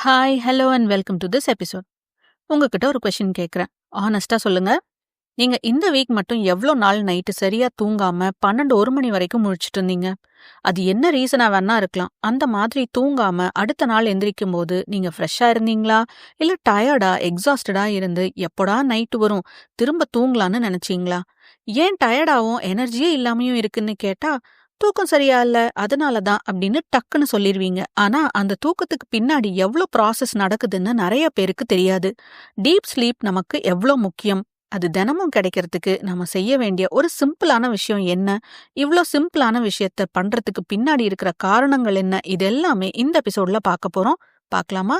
Hi, hello and welcome to this episode. உங்ககிட்ட ஒரு question கேட்குறேன். ஆனஸ்டாக சொல்லுங்க. நீங்க இந்த வீக் மட்டும் எவ்ளோ நாள் நைட்டு சரியா தூங்காம 12, 1 மணி வரைக்கும் முழிச்சிட்டு இருந்தீங்க? அது என்ன ரீசனா வேணா இருக்கலாம். அந்த மாதிரி தூங்காம அடுத்த நாள் எந்திரிக்கும் போது நீங்க ஃப்ரெஷ்ஷாக இருந்தீங்களா? இல்ல டயர்டா, எக்ஸாஸ்டடா இருந்து எப்போடா நைட்டு வரும், திரும்ப தூங்கலான்னு நினச்சிங்களா ஏன் டயர்டாவும், எனர்ஜியே இல்லாமயும் இருக்குன்னு கேட்டா, தூக்கம் சரியா இல்ல, அதனால தான் அப்படின்னு டக்குன்னு சொல்லிடுவீங்க ஆனா அந்த தூக்கத்துக்கு பின்னாடி எவ்ளோ ப்ராசஸ் நடக்குதுன்னு நிறைய பேருக்கு தெரியாது. டீப் ஸ்லீப் நமக்கு எவ்ளோ முக்கியம்? அது தினமும் கிடைக்கிறதுக்கு நம்ம செய்ய வேண்டிய ஒரு சிம்பிளான விஷயம் என்ன? இவ்ளோ சிம்பிளான விஷயத்த பண்றதுக்கு பின்னாடி இருக்கிற காரணங்கள் என்ன? இது எல்லாமே இந்த எபிசோட்ல பார்க்க போறோம். பார்க்கலாமா?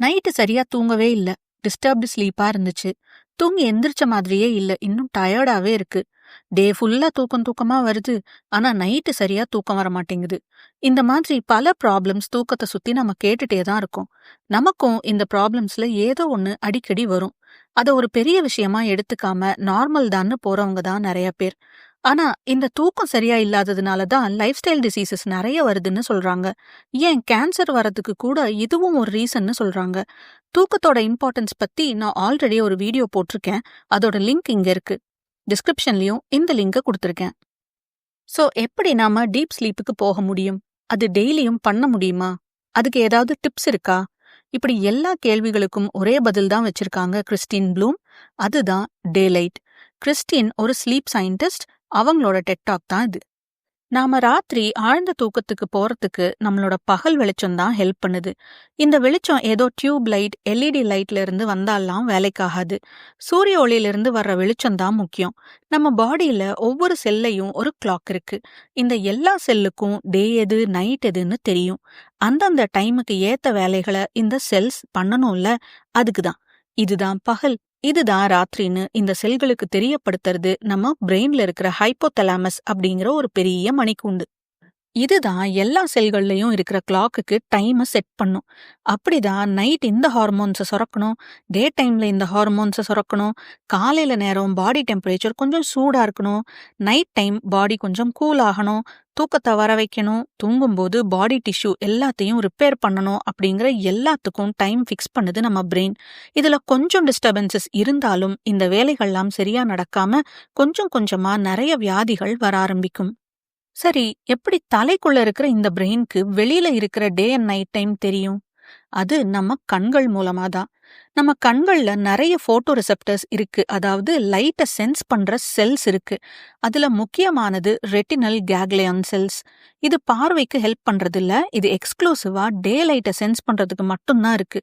நைட்டு சரியா தூங்கவே இல்ல. டிஸ்டர்ப்டு ஸ்லீப்பா இருந்துச்சு. தூங்கி எந்திரிச்ச மாதிரியே இல்ல. இன்னும் டயர்டாவே இருக்கு. டே ஃபுல்லா தூக்கம் தூக்கமா வருது. ஆனா நைட்டு சரியா தூக்கம் வர மாட்டேங்குது. இந்த மாதிரி பல ப்ராப்ளம்ஸ் தூக்கத்த சுத்தி நம்ம கேட்டுட்டே தான் இருக்கோம். நமக்கும் இந்த ப்ராப்ளம்ஸ்ல ஏதோ ஒன்று அடிக்கடி வரும். அத ஒரு பெரிய விஷயமா எடுத்துக்காம நார்மல் தான்னு போறவங்க தான் நிறைய பேர். ஆனா இந்த தூக்கம் சரியா இல்லாததுனால தான் லைஃப் ஸ்டைல் டிசீசஸ் நிறைய வருதுன்னு சொல்றாங்க. ஏன் கேன்சர் வரதுக்கு கூட இதுவும் ஒரு ரீசன்னு சொல்றாங்க. தூக்கத்தோட இம்பார்ட்டன்ஸ் பத்தி நான் ஆல்ரெடி ஒரு வீடியோ போட்டிருக்கேன். அதோட லிங்க் இங்க இருக்கு. டிஸ்கிரிப்ஷன்லயும் இந்த லிங்க குடுத்திருக்கேன். சோ எப்படி நாம டீப் ஸ்லீப்புக்கு போக முடியும்? அது டெய்லியும் பண்ண முடியுமா? அதுக்கு ஏதாவது டிப்ஸ் இருக்கா? இப்படி எல்லா கேள்விகளுக்கும் ஒரே பதில் தான் வச்சிருக்காங்க கிறிஸ்டின் ப்ளூம். அதுதான் டேலைட். கிறிஸ்டின் ஒரு ஸ்லீப் சயின்டிஸ்ட். அவங்களோட டெக்டாக் தான் இது. நாம ராத்திரி ஆழ்ந்த தூக்கத்துக்கு போறதுக்கு நம்மளோட பகல் வெளிச்சம் தான் ஹெல்ப் பண்ணுது. இந்த வெளிச்சம் ஏதோ டியூப் லைட், எல்இடி லைட்ல இருந்து வந்தாலாம் வேலைக்காகாது. சூரிய ஒளியிலிருந்து வர்ற வெளிச்சம் தான் முக்கியம். நம்ம பாடியில ஒவ்வொரு செல்லையும் ஒரு கிளாக் இருக்கு. இந்த எல்லா செல்லுக்கும் டே எது, நைட் எதுன்னு தெரியும். அந்தந்த டைமுக்கு ஏத்த வேலைகள இந்த செல்ஸ் பண்ணணும்ல, அதுக்கு தான். இதுதான் பகல், இதுதான் ராத்திரின்னு இந்த செல்களுக்கு தெரியப்படுத்துறது நம்ம பிரெயின்ல இருக்கிற ஹைப்போதலாமஸ் அப்படிங்கிற ஒரு பெரிய மணிக்கூண்டு. இதுதான் எல்லா செல்கள்லயும் இருக்கிற கிளாக்குக்கு டைம செட் பண்ணும். அப்படிதான் நைட் இந்த ஹார்மோன்ஸ சுரக்கணும், டே டைம்ல இந்த ஹார்மோன்ஸ சுரக்கணும், காலையில நேரம் பாடி டெம்பரேச்சர் கொஞ்சம் சூடா இருக்கணும், நைட் டைம் பாடி கொஞ்சம் கூல் ஆகணும், தூக்கத்த வர வைக்கணும், தூங்கும்போது பாடி டிஷ்யூ எல்லாத்தையும் ரிப்பேர் பண்ணணும் அப்படிங்கிற எல்லாத்துக்கும் டைம் ஃபிக்ஸ் பண்ணுது நம்ம பிரெயின். இதுல கொஞ்சம் டிஸ்டர்பன்சஸ் இருந்தாலும் இந்த வேலைகள்லாம் சரியா நடக்காம கொஞ்சம் கொஞ்சமா நிறைய வியாதிகள் வர ஆரம்பிக்கும். சரி, எப்படி தலைக்குள்ள இருக்கிற இந்த பிரெயின்க்கு வெளியில இருக்கிற டே அண்ட் நைட் டைம் தெரியும்? அது நம்ம கண்கள் மூலமா தான். நம்ம கண்கள்ல நிறைய போட்டோ ரிசெப்டர்ஸ் இருக்கு. அதாவது லைட்ட சென்ஸ் பண்ற செல்ஸ் இருக்கு. அதுல முக்கியமானது ரெட்டினல் கேக்லியான் செல்ஸ். இது பார்வைக்கு ஹெல்ப் பண்றதில்ல. இது எக்ஸ்க்ளூசிவா டே லைட்ட சென்ஸ் பண்றதுக்கு மட்டும் தான் இருக்கு.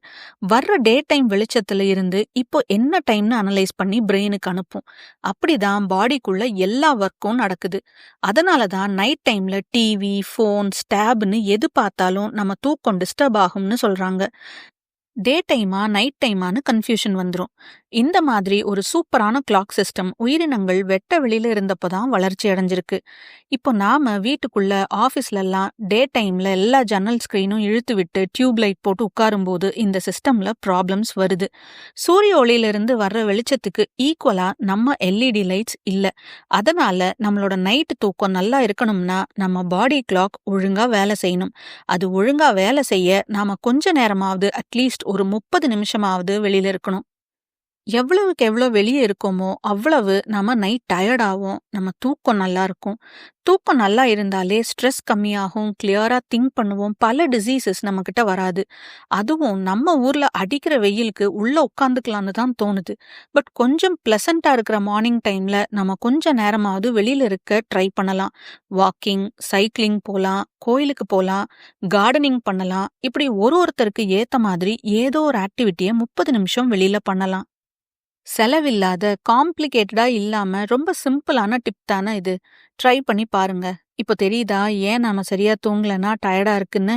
வர்ற டே டைம் வெளிச்சத்துல இருந்து இப்போ என்ன டைம்னு அனலைஸ் பண்ணி பிரெயினுக்கு அனுப்பும். அப்படிதான் பாடிக்குள்ள எல்லா ஒர்க்கும் நடக்குது. அதனால தான் நைட் டைம்ல டிவி, ஃபோன் ஸ்டாப்னு எது பார்த்தாலும் நம்ம தூக்கம் டிஸ்டர்ப் ஆகும்னு சொல்றாங்க. டே டைமா, நைட் டைமான்னு கன்ஃபியூஷன் வந்துடும் இந்த மாதிரி ஒரு சூப்பரான கிளாக் சிஸ்டம் உயிரினங்கள் வெட்ட வெளியில இருந்தப்போ தான் வளர்ச்சி அடைஞ்சிருக்கு. இப்போ நாம வீட்டுக்குள்ள, ஆஃபீஸ்லலாம் டே டைம்ல எல்லா ஜன்னல் ஸ்கிரீனும் இழுத்து விட்டு டியூப் லைட் போட்டு உட்காரும்போது இந்த சிஸ்டம்ல ப்ராப்ளம்ஸ் வருது. சூரிய ஒளியிலிருந்து வர்ற வெளிச்சத்துக்கு ஈக்குவலா நம்ம எல்இடி லைட்ஸ் இல்ல. அதனால நம்மளோட நைட்டு தூக்கம் நல்லா இருக்கணும்னா நம்ம பாடி கிளாக் ஒழுங்கா வேலை செய்யணும். அது ஒழுங்கா வேலை செய்ய நாம கொஞ்ச நேரமாவது அட்லீஸ்ட் ஒரு 30 நிமிஷமாவது வெளியில இருக்கணும். எவ்வளவுக்கு எவ்வளோ வெளியே இருக்கோமோ, அவ்வளவு நம்ம நைட் டயர்டாகும் நம்ம தூக்கம் நல்லா இருக்கும். தூக்கம் நல்லா இருந்தாலே ஸ்ட்ரெஸ் கம்மியாகும், கிளியராக திங்க் பண்ணுவோம். பல டிசீசஸ் நம்மக்கிட்ட வராது. அதுவும் நம்ம ஊரில் அடிக்கிற வெயிலுக்கு உள்ளே உட்காந்துக்கலான்னு தான் தோணுது. பட் கொஞ்சம் ப்ளசண்ட்டாக இருக்கிற மார்னிங் டைமில் நம்ம கொஞ்ச நேரமாவது வெளியில் இருக்க ட்ரை பண்ணலாம். வாக்கிங், சைக்கிளிங் போகலாம் கோயிலுக்கு போகலாம் கார்டனிங் பண்ணலாம். இப்படி ஒரு ஒருத்தருக்கு ஏற்ற மாதிரி ஏதோ ஒரு ஆக்டிவிட்டியை முப்பது நிமிஷம் வெளியில் பண்ணலாம். செலவில்லாத, காம்ப்ளிகேட்டடா இல்லாம ரொம்ப சிம்பிளான டிப் தானே இது. ட்ரை பண்ணி பாருங்க. இப்போ தெரியுதா ஏன் நாம சரியா தூங்கலனா டயர்டா இருக்குன்னு?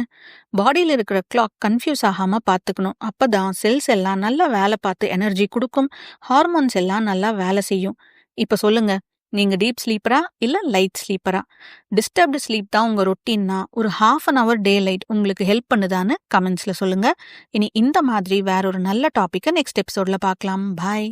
பாடியில இருக்கிற கிளாக் கன்ஃப்யூஸ் ஆகாம பார்த்துக்கணும். அப்பதான் செல்ஸ் எல்லாம் நல்லா வேலை பார்த்து எனர்ஜி குடுக்கும். ஹார்மோன்ஸ் எல்லாம் நல்லா வேலை செய்யும். இப்ப சொல்லுங்க, நீங்க டீப் ஸ்லீப்பரா? இல்ல லைட் ஸ்லீப்பரா? டிஸ்டர்ப்டு ஸ்லீப் தான் உங்க ரொட்டீன்னா, ஒரு half an hour daylight உங்களுக்கு ஹெல்ப் பண்ணுதான்னு கமெண்ட்ஸ்ல சொல்லுங்க. இனி இந்த மாதிரி வேற ஒரு நல்ல டாபிக்க நெக்ஸ்ட் எபிசோட்ல பார்க்கலாம். பாய்.